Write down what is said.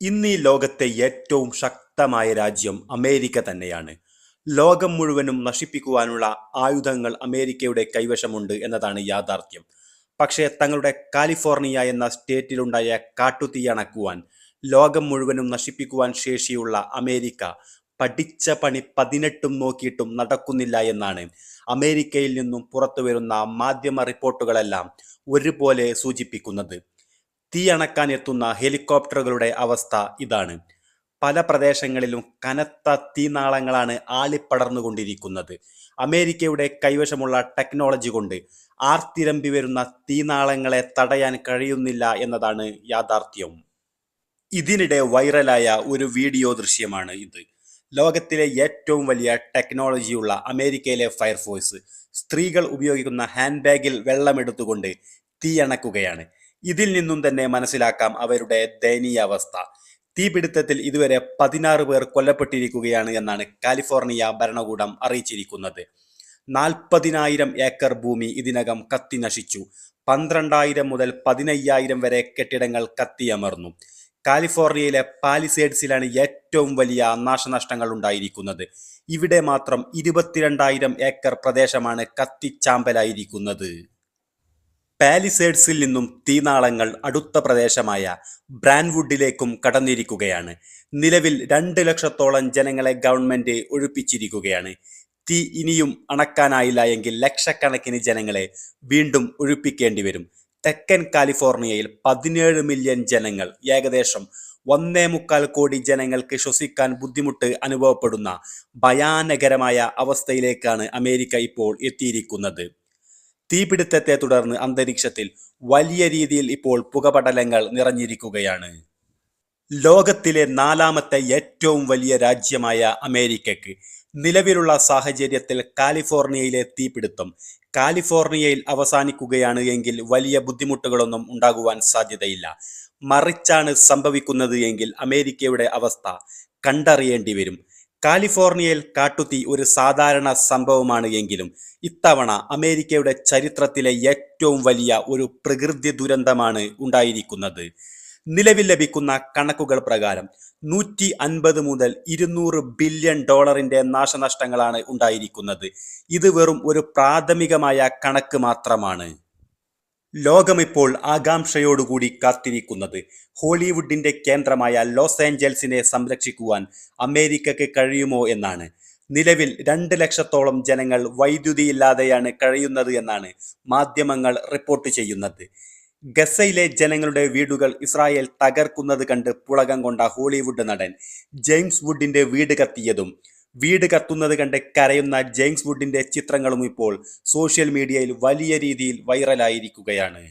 ഇന്ന് ഈ ലോകത്തെ ഏറ്റവും ശക്തമായ രാജ്യം അമേരിക്ക തന്നെയാണ്. ലോകം മുഴുവനും നശിപ്പിക്കുവാനുള്ള ആയുധങ്ങൾ അമേരിക്കയുടെ കൈവശമുണ്ട് എന്നതാണ് യാഥാർത്ഥ്യം. പക്ഷേ തങ്ങളുടെ കാലിഫോർണിയ എന്ന സ്റ്റേറ്റിലുണ്ടായ കാട്ടുതീ അണക്കുവാൻ ലോകം മുഴുവനും നശിപ്പിക്കുവാൻ ശേഷിയുള്ള അമേരിക്ക പഠിച്ച പണി പതിനെട്ടും നോക്കിയിട്ടും നടക്കുന്നില്ല എന്നാണ്. അമേരിക്കയിൽ നിന്നും പുറത്തു വരുന്ന മാധ്യമ റിപ്പോർട്ടുകളെല്ലാം ഒരുപോലെ സൂചിപ്പിക്കുന്നത്. തീ അണക്കാൻ എത്തുന്ന ഹെലികോപ്റ്ററുകളുടെ അവസ്ഥ ഇതാണ്. പല പ്രദേശങ്ങളിലും കനത്ത തീനാളങ്ങളാണ് ആളിപ്പടർന്നുകൊണ്ടിരിക്കുന്നത്. അമേരിക്കയുടെ കൈവശമുള്ള ടെക്നോളജി കൊണ്ട് ആർത്തിരമ്പി വരുന്ന തീനാളങ്ങളെ തടയാൻ കഴിയുന്നില്ല എന്നതാണ് യാഥാർത്ഥ്യം. ഇതിനിടെ വൈറലായ ഒരു വീഡിയോ ദൃശ്യമാണ് ഇത്. ലോകത്തിലെ ഏറ്റവും വലിയ ടെക്നോളജിയുള്ള അമേരിക്കയിലെ ഫയർഫോഴ്സ് സ്ത്രീകൾ ഉപയോഗിക്കുന്ന ഹാൻഡ് ബാഗിൽ വെള്ളമെടുത്തുകൊണ്ട് തീയണക്കുകയാണ്. ഇതിൽ നിന്നും തന്നെ മനസ്സിലാക്കാം അവരുടെ ദയനീയാവസ്ഥ തീപിടുത്തത്തിൽ ഇതുവരെ പതിനാറ് പേർ കൊല്ലപ്പെട്ടിരിക്കുകയാണ് എന്നാണ് കാലിഫോർണിയ ഭരണകൂടം അറിയിച്ചിരിക്കുന്നത്. നാൽപ്പതിനായിരം ഏക്കർ ഭൂമി ഇതിനകം കത്തി നശിച്ചു. പന്ത്രണ്ടായിരം മുതൽ പതിനയ്യായിരം വരെ കെട്ടിടങ്ങൾ കത്തിയമർന്നു കാലിഫോർണിയയിലെ പാലിസേഡ്സിലാണ് ഏറ്റവും വലിയ നാശനഷ്ടങ്ങൾ ഉണ്ടായിരിക്കുന്നത്. ഇവിടെ മാത്രം ഇരുപത്തിരണ്ടായിരം ഏക്കർ പ്രദേശമാണ് കത്തിച്ചാമ്പലായിരിക്കുന്നത്. പാലിസേഡ്സിൽ നിന്നും തീനാളങ്ങൾ അടുത്ത പ്രദേശമായ ബ്രാൻവുഡിലേക്കും കടന്നിരിക്കുകയാണ്. നിലവിൽ രണ്ട് ലക്ഷത്തോളം ജനങ്ങളെ ഗവൺമെന്റ് ഒഴിപ്പിച്ചിരിക്കുകയാണ്. തീ ഇനിയും അണക്കാനായില്ല എങ്കിൽ ലക്ഷക്കണക്കിന് ജനങ്ങളെ വീണ്ടും ഒഴിപ്പിക്കേണ്ടി വരും. തെക്കൻ കാലിഫോർണിയയിൽ പതിനേഴ് മില്യൺ ജനങ്ങൾ ഏകദേശം ഒന്നേ മുക്കാൽ കോടി ജനങ്ങൾക്ക് ശ്വസിക്കാൻ ബുദ്ധിമുട്ട് അനുഭവപ്പെടുന്ന ഭയാനകരമായ അവസ്ഥയിലേക്കാണ് അമേരിക്ക ഇപ്പോൾ എത്തിയിരിക്കുന്നത്. തീപിടുത്തത്തെ തുടർന്ന് അന്തരീക്ഷത്തിൽ വലിയ രീതിയിൽ ഇപ്പോൾ പുകപടലങ്ങൾ നിറഞ്ഞിരിക്കുകയാണ്. ലോകത്തിലെ നാലാമത്തെ ഏറ്റവും വലിയ രാജ്യമായ അമേരിക്കയ്ക്ക് നിലവിലുള്ള സാഹചര്യത്തിൽ കാലിഫോർണിയയിലെ തീപിടുത്തം കാലിഫോർണിയയിൽ അവസാനിക്കുകയാണ് എങ്കിൽ വലിയ ബുദ്ധിമുട്ടുകളൊന്നും ഉണ്ടാകുവാൻ സാധ്യതയില്ല. മറിച്ചാണ് സംഭവിക്കുന്നത് എങ്കിൽ അമേരിക്കയുടെ അവസ്ഥ കണ്ടറിയേണ്ടി വരും. കാലിഫോർണിയയിൽ കാട്ടുതീ ഒരു സാധാരണ സംഭവമാണ് എങ്കിലും ഇത്തവണ അമേരിക്കയുടെ ചരിത്രത്തിലെ ഏറ്റവും വലിയ ഒരു പ്രകൃതി ദുരന്തമാണ് ഉണ്ടായിരിക്കുന്നത്. നിലവിൽ ലഭിക്കുന്ന കണക്കുകൾ പ്രകാരം നൂറ്റി അൻപത് മുതൽ ഇരുന്നൂറ് ബില്യൺ ഡോളറിന്റെ നാശനഷ്ടങ്ങളാണ് ഉണ്ടായിരിക്കുന്നത്. ഇത് വെറും ഒരു പ്രാഥമികമായ കണക്ക് മാത്രമാണ്. ലോകമിപ്പോൾ ആകാംക്ഷയോടുകൂടി കാത്തിരിക്കുന്നത് ഹോളിവുഡിന്റെ കേന്ദ്രമായ ലോസ് ഏഞ്ചൽസിനെ സംരക്ഷിക്കുവാൻ അമേരിക്കയ്ക്ക് കഴിയുമോ എന്നാണ്. നിലവിൽ രണ്ട് ലക്ഷത്തോളം ജനങ്ങൾ വൈദ്യുതി ഇല്ലാതെയാണ് കഴിയുന്നത് എന്നാണ് മാധ്യമങ്ങൾ റിപ്പോർട്ട് ചെയ്യുന്നത്. ഗസയിലെ ജനങ്ങളുടെ വീടുകൾ ഇസ്രായേൽ തകർക്കുന്നത് കണ്ട് പുളകം കൊണ്ട ഹോളിവുഡ് നടൻ ജെയിംസ് വുഡിന്റെ വീട് കത്തിയതും വീട് കത്തുന്നത് കണ്ട് കരയുന്ന ജെയിംസ് വുഡിന്റെ ചിത്രങ്ങളും ഇപ്പോൾ സോഷ്യൽ മീഡിയയിൽ വലിയ രീതിയിൽ വൈറലായിരിക്കുകയാണ്.